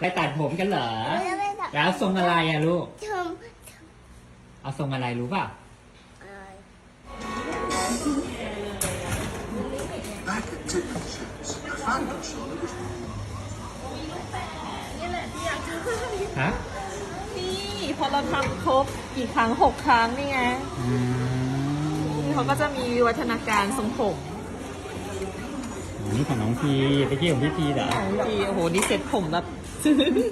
ไปตัดผมกันเหรอ แล้วไปตัดแล้วทรงอะไรอะลูกทเอาทรงอะไรรู้ป่ะำอะไร Back at Tiffany's house, I found that Charlotte was นี่แหละที่อยากทฮะำนี่พอเราทำครบกี่ครั้งหกครั้งนี่ไงอืม เขาก็จะมีวิวัฒนาการทรงผม นี่ของน้องพีไปที่ของพี่พีเหรอของดีโอ้โห นี่เซ็ตผมแบบนี่นี่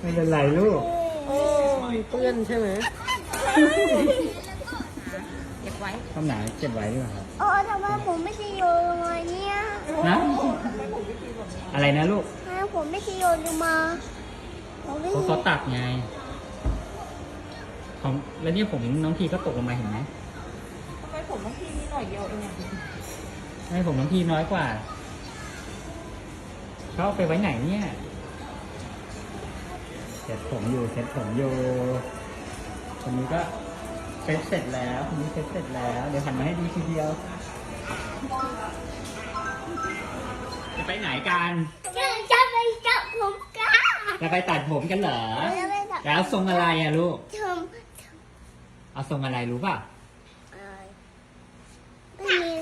ไม่เป็นไรลูก โอ้มีเปื้อนใช่ไหมคำไหนเก็บไว้ดีกว่าครับโอ้ทำไมผมไม่ใช่โยนมาเนี่ยนะอะไรนะลูกทำไมผมไม่ใช่โยนลงมาผมไม่เขาเขาตักไง ของแล้วเนี่ยผมน้องพีก็ตกลงมาเห็นไหมทำไมผมต้องพี่นี่หน่อยเดียวเองอะให้ผมน้องพีน้อยกว่าเขาเอาไปไว้ไหนเนี่ยเสร็จผมอยู่เสร็จผมอยู่คนนี้ก็เสร็จเสร็จแล้วคนนี้เสร็จเสร็จแล้ว เดี๋ยวหันมาให้ดูทีเดียว จะไปไหนกันจะจะไปจับผมกันจะไปตัดผมกันเหรอ แล้วไปตัดแล้วทรงอะไรอะลูกท เอาทรงอะไรรู้ป่ะำอะไรไม่มี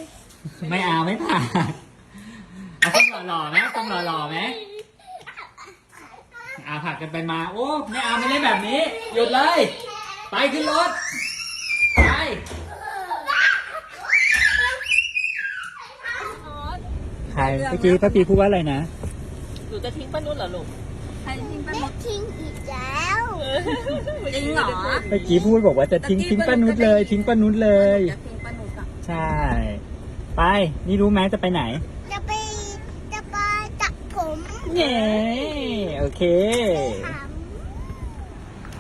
ไม่เอาไม่ผ่านเอาทรงหล่อๆไหมทรงหล่อๆไหมอาผัดกันไปมา โอ้ไม่เอาไม่เล่นแบบนี้ หยุดเลย ไปขึ้นรถ ไป ใครเมื่อกี้ป้าปีพูดว่าอะไรนะ หนูจะทิ้งป้านุ่นเหรอลูกไม่ทิ้งอีกแล้ว จริงเหรอเมื่อกี้พูดบอกว่าจะทิ้งทิ้งป้านุชเลย ทิ้งป้านุชเลย จะทิ้งป้านุ่นอะใช่ ไป นี่รู้ไหมจะไปไหน จะไปจะไปตัดผมเย้โอเคถาม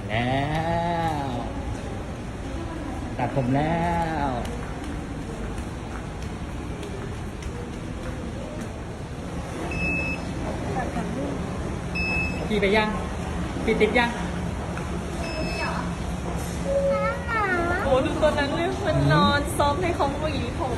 แล้วตัดผมแล้วพี่ไปยังพี่ติดยัง ดูตัวนั้นเลยมันนอนซ้อมให้เขาหวีผม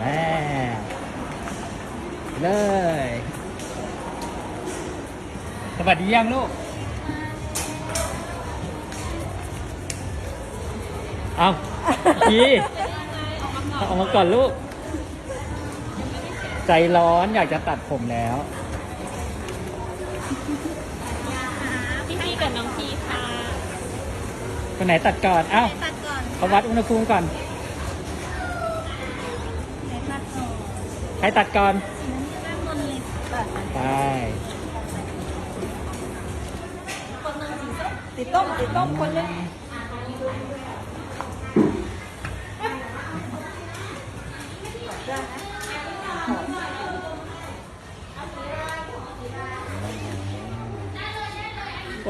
แล้วเลย สวัสดียังลูก เอาพี่เอาออกมาก่อนลูก ใจร้อนอยากจะตัดผมแล้วพี่พี่กับน้องพีค่ะคนไหนตัดก่อน เอ้าตัดก่อนเขาวัดอุณหภูมิก่อนตัดก่อนใครตัดก่อนด้านบนเลยตัดไปติดต้มติดต้มคนนึง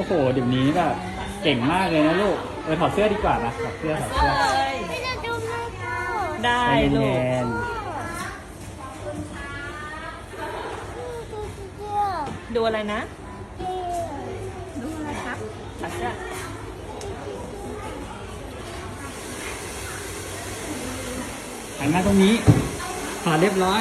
อ้โหเดี๋ยวนี้แบบเก่งมากเลยนะลูก เออถอดเสื้อดีกว่านะถอดเสื้อถอดเสื้อไม่จะดูไม่เข้าได้ใจลูเย็กนดูอะไรนะ ดูอะไรครับตัดเสื้อๆหันมาตรงนี้ถอดเรียบร้อย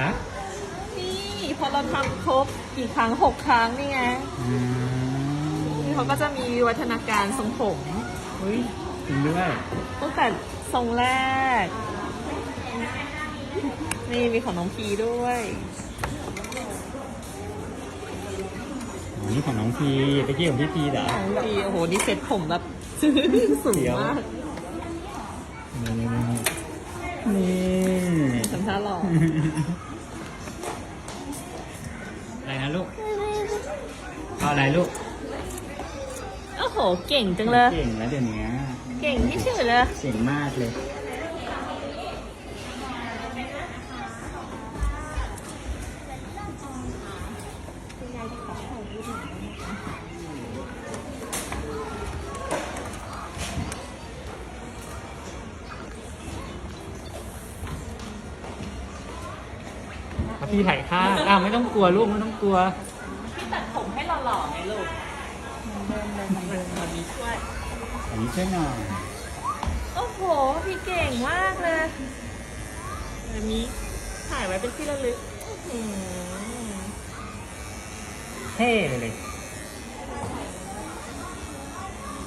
ฮะำนี่พอเราทำครบกี่ครั้งหกครั้งนี่ไงอืมนี่เขาก็จะมีวิวัฒนาการทรงผมอุ้ยจริงด้วยตั้งแต่ทรงแรก นี่มีของน้องพีด้วยอ๋อนี่ของน้องพีตะกี้ของพี่พีเหรอน้องพีโอ้โหนี่เซ็ตผมแบบ สูงเดี๋ยวมากนี่นี่นี่ทำท่าหล่ ออะไรนะลูก เอาอะไรลูก โอ้โห เก่งจังเลย เก่งแล้วเดี๋ยวนี้เก่งที่สุดเลย เก่งมากเลย พี่ถ่ายข้างอ้าวไม่ต้องกลัวลูกไม่ต้องกลัว พี่ตัดผมให้หล่อๆไงลูกเดินเดินเดินมามีช่วย อันนี้ช่วยหน่อยโอ้โห พี่เก่งมากเลยเดี๋ยวมีถ่ายไว้เป็นที่ระลึกอื้อหือเท่เลย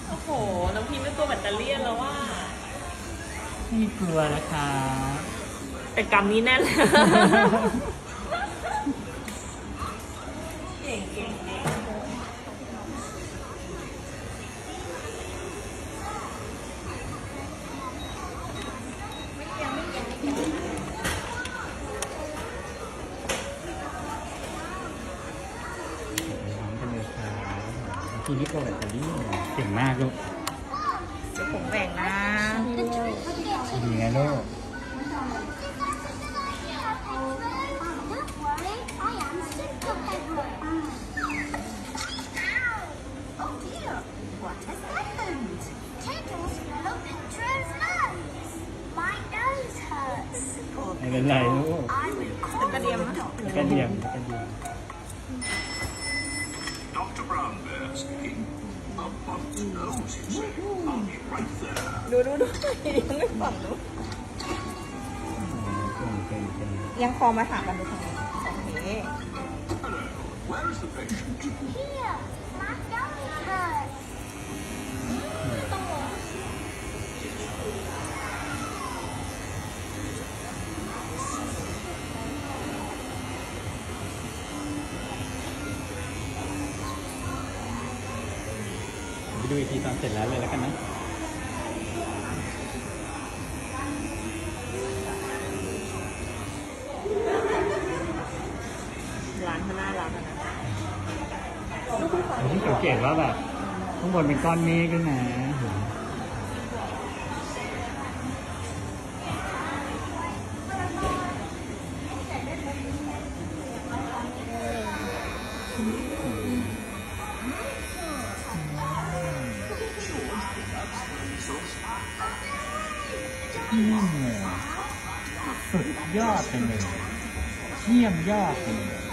โอ้โห น้องพีไม่ตัวแบตเตอรี่แล้วว่า ไม่กลัวนะคะแต่กรรมนี้แน่น ดี ยังไม่ฝั่งเก่งเก่งยังคอมาถามกันดูทางนี้โอเค Here, my tummy hurts. ไปดูอีกทีตอนเสร็จแล้วเลยแล้วกันนะ ว่าแบบข้างบนเป็นก้อนเมฆด้วยนะอืมสุดยอดไปเลยเยี่ยมยอดไปเลย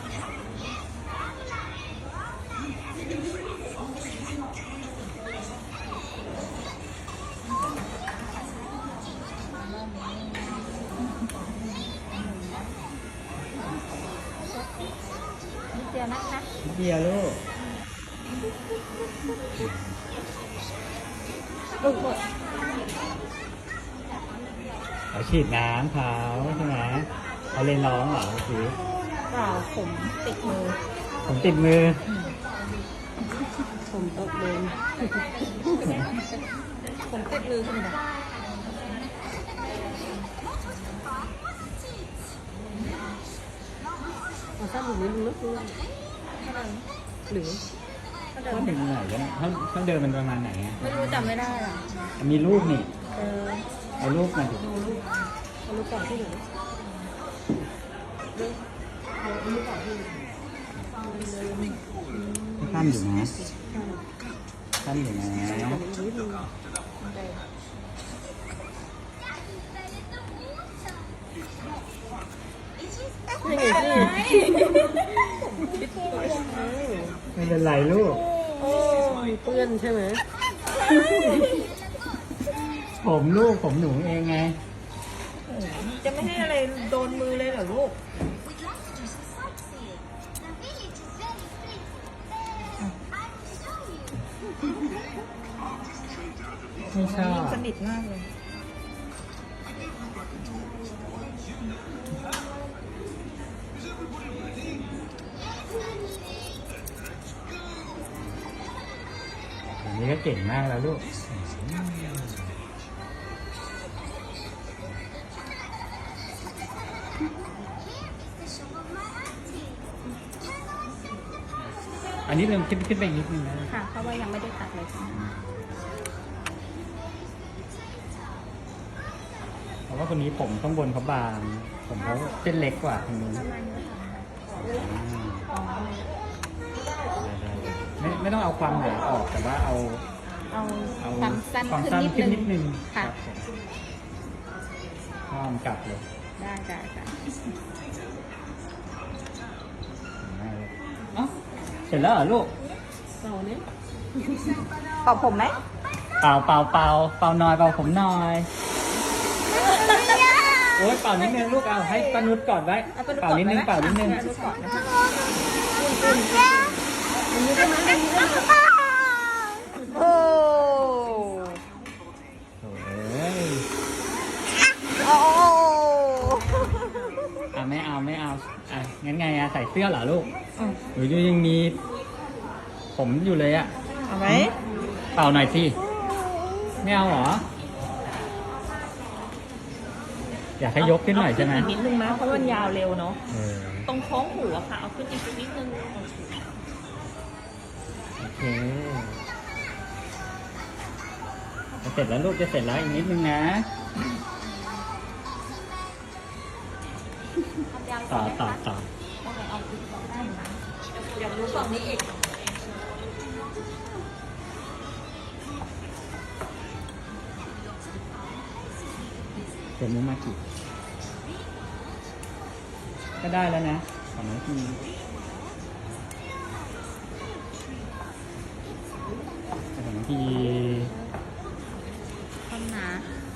ดเดียวลูกเขาฉีดน้ำเขาใช่ไหมเขาเลยร้องเหรอเมื่อกี้เปล่าผมติดมือ ผมติดมือ ผมตกเลยผมติดมือคุณนะเอาถ้าห นูไม่รู้แล้วคือหรือก็เป็นไหนวะเนี่ยเขาเขาเดินมันประมาณไหนอะไม่รู้จำไม่ได้หรอมีรูปนี่เออเอารูปมาดิดูรูปเอารูปก่อนที่หนูรูปเอารูปก่อนที่หนูข้ามอยู่นะสั้นอยู่นะนี่ไงพี่ ไม่เป็นไรลูก โอ้มีเปื้อนใช่ไหม ผมลูกผมหนูเองไง จะไม่ให้อะไรโดนมือเลยเหรอลูก We'd like to do some sightseeing. The village is very pretty. I will show you. ไม่ชอบ สนิทมากเลย นนี้ก็เก่งมากแล้วลูก Here is the shop of my auntie. Can I sit down? อันนี้เริ่มขึ้นขึ้นไปอีกนิดนึงนะค่ะ เพราะว่ายังไม่ได้ตัดเลยค่ะเพราะว่าคนนี้ผมข้างบนเขาบาง ผมเขาเส้นเล็กกว่าคนนี้ประมาณนี้ค่ะ ไม่ไม่ต้องเอาความหนาออกแต่ว่าเอาเอาเอาความสั้นความขึ้นสั้นนิดขึ้นนึนิดงนึงค่ะ รับผมอ้อมกลับเลยได้ได้ค่ะได้เลยเอ้าเสร็จแล้วเหรอลูก เราเนี่ยเป่าผมไหมเป่าเป่าเป่าเป่าหน่อยเป่าผมหน่อยโอ้ยเป่านิดนึงลูกเอาให้ป้านุชก่อนไว้เอาไปดูเป่าก่อนนิดนึงไหมเป่านิดนึงเอาดูก่อนนะคะ โอ้โอ้ยโอ้อะไม่เอาไม่เอาอะงั้นไงอะใส่เสื้อเหรอลูกอืมหรือยังมี ผมอยู่เลยอะเอาไหมเป่าหน่อยสิไม่เอาเหรอ อยากให้ยกขึ้นหน่อยใช่ไหมเาขึ้นกนิดนึงนะเพราะมันยาวเร็วเนาะเออตรงท้องหูอะค่ะ เอาขึ้นอีกสักนิดนึง โอเคจะเสร็จแล้วลูกจะเสร็จแล้วอีกนิดนึงนะ ต่อต่อต่ออยากรู้ฝั่งนี้อีกเป็นมุมากิก็ได้แล้วนะของน้องทีของน้อง ทีความหนา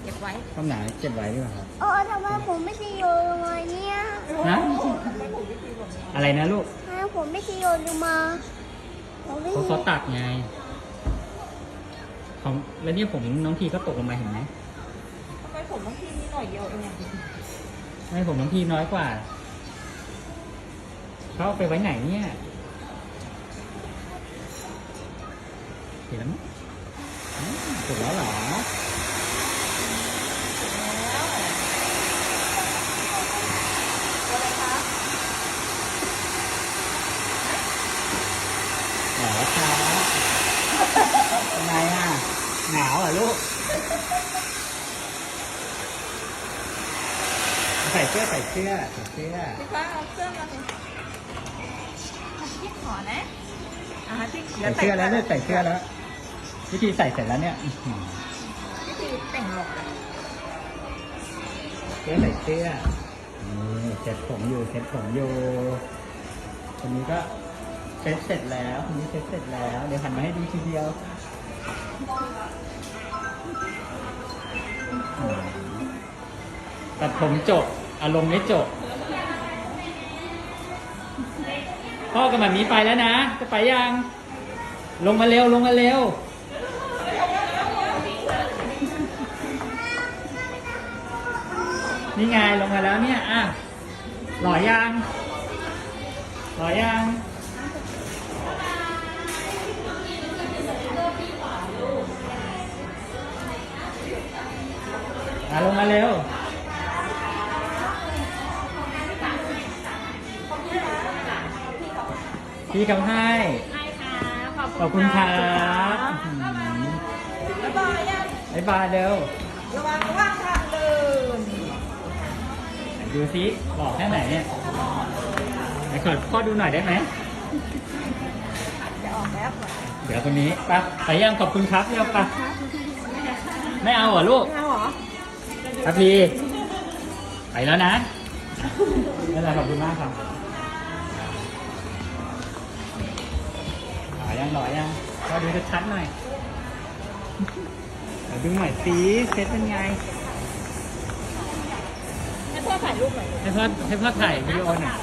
เก็บไว้ความหนาเก็บไว้ดีกว่าครับโอ้ทำไมผมไม่ซีโยลงมาเนี่ยนะอะไรนะลูกทำไมผมไม่ซีโยลงมาผมไม่เขาเขาตักไงของแล้วเนี่ยผมน้องทีก็ตกลงมาเห็นไหมทำไมผมบางทีนี่หน่อยเดียวเองอะไม่ผมน้องทีน้อยกว่าเขาเอาไปไว้ไหนเนี่ยเห็นแล้วมั้ย อืมถูกแล้วเหรอหนาวครับทำไมอะหนาวเหรอลูกใส่ วิธีใส่เสร็จแล้วเนี่ยอื้อหือวิธีแต่งหลอเสื้อใส่เสื้อนี่เซ็ตผมอยู่เซ็ตผมอยู่คนนี้ก็เซ็ตเสร็จแล้วคนนี้เซ็ตเสร็จแล้ว เดี๋ยวหันมาให้ดูทีเดียวอืมตัดผมจบ อารมณ์ไม่จบ พ่อกับแบบนี้ไปแล้วนะ จะไปยัง ลงมาเร็ว ลงมาเร็ว นี่ไงลงมาแล้วเนี่ยอะหล่อยังหล่อยังอะลงมาเร็วพี่คำให้ใช่ค่ะขอบคุณครับบ๊ายบายยังบ๊ายบายเร็วระวังว่างทาง ดูซิบอกแค่ไหนเนี่ยไหนขอพ่อดูหน่อยได้ไหมจะออกแบบก่อนอเดี๋ยวคนนี้ไปะไปยังขอบคุณครับเรียวปะไม่เอาเหรอลูกเอาเหรอครับพี่ไปแล้วนะไม่เป็นไรขอบคุณมากครับหล่อยังหล่อยังก็ดูชัดๆหน่อยเดี๋ยวดูหน่อยสิเซตเป็นไงให้ พ่อถ่ายรูปหน่อยให้พ่อให้พ่อถ่ายวิดีโอหน่อย